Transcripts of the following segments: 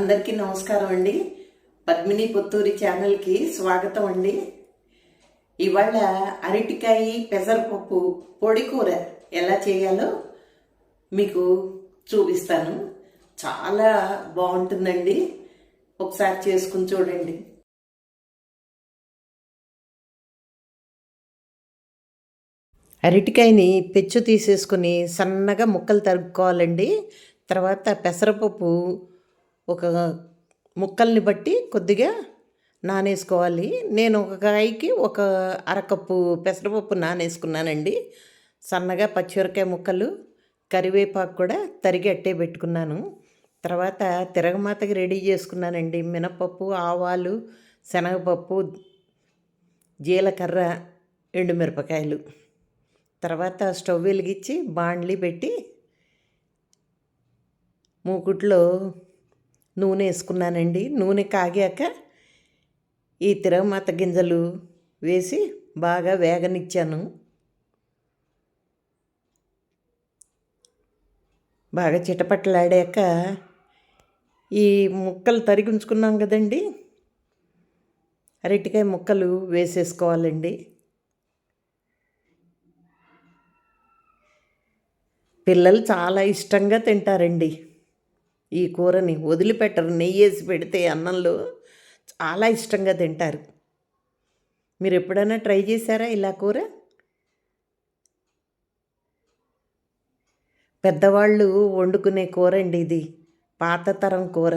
అందరికీ నమస్కారం అండి. పద్మిని పుత్తూరి ఛానల్కి స్వాగతం అండి. ఇవాళ అరటికాయ పెసరపప్పు పొడి కూర ఎలా చేయాలో మీకు చూపిస్తాను. చాలా బాగుంటుందండి. ఒకసారి చేసుకుని చూడండి. అరటికాయని పెచ్చు తీసేసుకుని సన్నగా ముక్కలు తరుక్కోవాలండి. తర్వాత పెసరపప్పు ఒక ముక్కల్ని బట్టి కొద్దిగా నానేసుకోవాలి. నేను ఒక కాయకి ఒక అరకప్పు పెసరపప్పు నానేసుకున్నానండి. సన్నగా పచ్చిమిరకాయ ముక్కలు కరివేపాకు కూడా తరిగి అట్టే పెట్టుకున్నాను. తర్వాత తిరగమాతకి రెడీ చేసుకున్నానండి. మినపప్పు ఆవాలు శనగపప్పు జీలకర్ర ఎండుమిరపకాయలు తర్వాత స్టవ్ వెలిగించి బాండ్లీ పెట్టి మూకుట్లో నూనె వేసుకున్నానండి. నూనె కాగాక ఈ తిరగమాత గింజలు వేసి బాగా వేగనిచ్చాను. బాగా చిటపట్టలాడాక ఈ ముక్కలు తరిగి ఉంచుకున్నాం కదండి. అరటికాయ ముక్కలు వేసేసుకోవాలండి. పిల్లలు చాలా ఇష్టంగా తింటారండి. ఈ కూరని వదిలిపెట్టరు నెయ్యి వేసి పెడితే అన్నంలో చాలా ఇష్టంగా తింటారు. మీరు ఎప్పుడైనా ట్రై చేశారా ఇలా కూర? పెద్దవాళ్ళు వండుకునే కూర అండి ఇది పాత తరం కూర.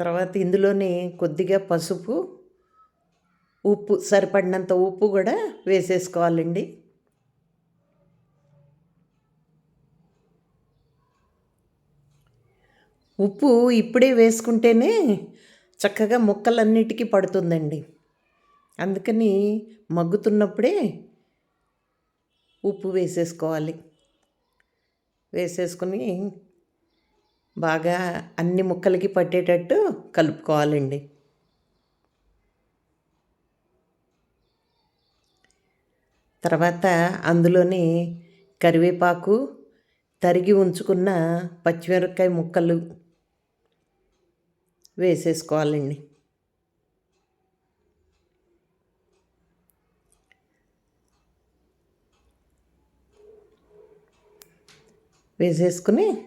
తర్వాత ఇందులోనే కొద్దిగా పసుపు ఉప్పు సరిపడినంత ఉప్పు కూడా వేసేసుకోవాలండి. ఉప్పు ఇప్పుడే వేసుకుంటేనే చక్కగా ముక్కలన్నిటికీ పడుతుందండి. అందుకని మగ్గుతున్నప్పుడే ఉప్పు వేసేసుకోవాలి. వేసేసుకుని బాగా అన్ని ముక్కలకి పట్టేటట్టు కలుపుకోవాలండి. తర్వాత అందులోనే కరివేపాకు తరిగి ఉంచుకున్న పచ్చిమిరపకాయ ముక్కలు వేసేసుకోవాలండి. వేసేసుకుని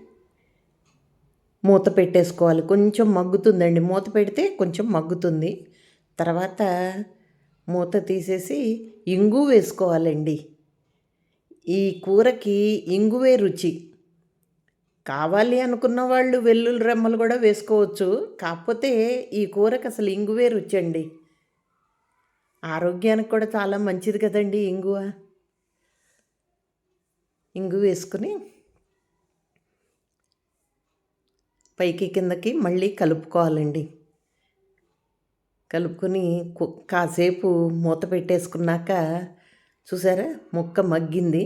మూత పెట్టేసుకోవాలి. కొంచెం మగ్గుతుందండి. మూత పెడితే కొంచెం మగ్గుతుంది. తర్వాత మూత తీసేసి ఇంగు వేసుకోవాలండి. ఈ కూరకి ఇంగువే రుచి. కావాలి అనుకున్న వాళ్ళు వెల్లుల్లి రెమ్మలు కూడా వేసుకోవచ్చు. కాకపోతే ఈ కూరకు అసలు ఇంగువే రుచి అండి ఆరోగ్యానికి కూడా చాలా మంచిది కదండి ఇంగువ. ఇంగు వేసుకుని పైకి కిందకి మళ్ళీ కలుపుకోవాలండి. కలుపుకొని కాసేపు మూత పెట్టేసుకున్నాక చూసారా? ముక్క మగ్గింది.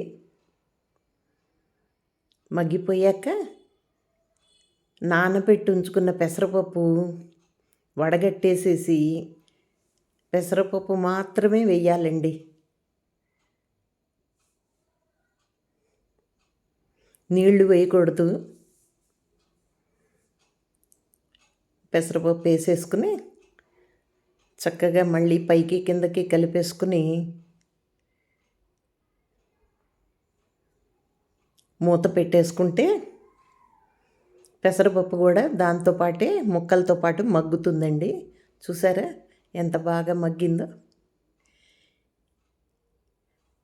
మగ్గిపోయాక నానబెట్టి ఉంచుకున్న పెసరపప్పు వడగట్టేసేసి పెసరపప్పు మాత్రమే వేయాలండి. నీళ్ళు వేయకూడదు. పెసరపప్పు వేసేసుకుని చక్కగా మళ్ళీ పైకి కిందకి కలిపేసుకుని మూత పెట్టేసుకుంటే పెసరపప్పు కూడా దాంతోపాటే ముక్కలతో పాటు మగ్గుతుందండి. చూసారా ఎంత బాగా మగ్గిందో?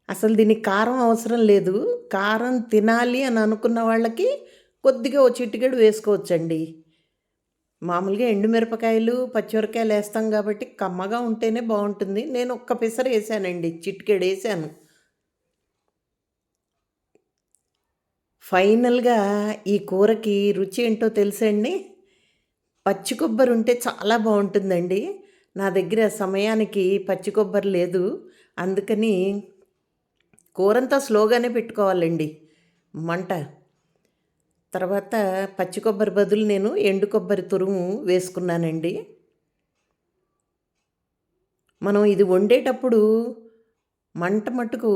అసలు దీనికి కారం అవసరం లేదు. కారం తినాలి అని అనుకున్న వాళ్ళకి కొద్దిగా ఓ చిట్టుగడు వేసుకోవచ్చండి. మామూలుగా ఎండుమిరపకాయలు పచ్చిమిరపకాయలు వేస్తాం కాబట్టి కమ్మగా ఉంటేనే బాగుంటుంది. నేను ఒక్క పెసర వేసానండి. చిటికెడు వేసాను. ఫైనల్గా ఈ కూరకి రుచి ఏంటో తెలుసండి పచ్చి కొబ్బరి ఉంటే చాలా బాగుంటుందండి. నా దగ్గర సమయానికి పచ్చి కొబ్బరి లేదు. అందుకని కూరంతా స్లోగానే పెట్టుకోవాలండి. మంట. తర్వాత పచ్చి కొబ్బరి బదులు నేను ఎండు కొబ్బరి తురుము వేసుకున్నానండి. మనం ఇది వండేటప్పుడు మంట మటుకు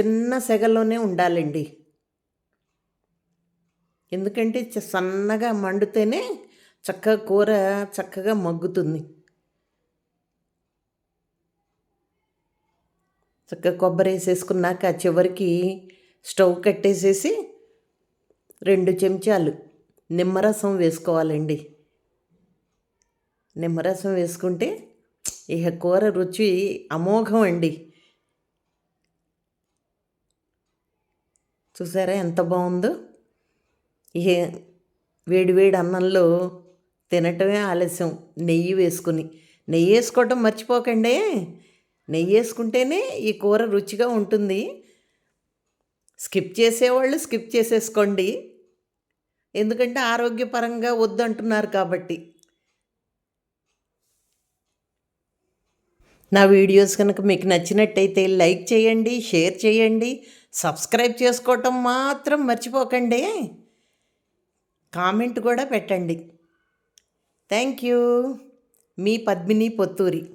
చిన్న సెగలోనే ఉండాలండి. ఎందుకంటే చ- సన్నగా మండితేనే చక్కగా కూర చక్కగా మగ్గుతుంది. చక్కగా కొబ్బరి వేసేసుకున్నాక చివరికి స్టవ్ కట్టేసేసి రెండు చెంచాలు నిమ్మరసం వేసుకోవాలండి. నిమ్మరసం వేసుకుంటే ఇక కూర రుచి అమోఘం అండి. చూసారా ఎంత బాగుందో? ఏ వేడి వేడి అన్నంలో తినటమే ఆలస్యం. నెయ్యి వేసుకుని. నెయ్యి వేసుకోవటం మర్చిపోకండి. నెయ్యి వేసుకుంటేనే ఈ కూర రుచిగా ఉంటుంది. స్కిప్ చేసేవాళ్ళు స్కిప్ చేసేసుకోండి. ఎందుకంటే ఆరోగ్యపరంగా వద్దంటున్నారు కాబట్టి. నా వీడియోస్ కనుక మీకు నచ్చినట్టయితే లైక్ చేయండి షేర్ చేయండి సబ్స్క్రైబ్ చేసుకోవటం మాత్రం మర్చిపోకండి. కామెంట్ కూడా పెట్టండి. Thank you. Me Padmini Potturi.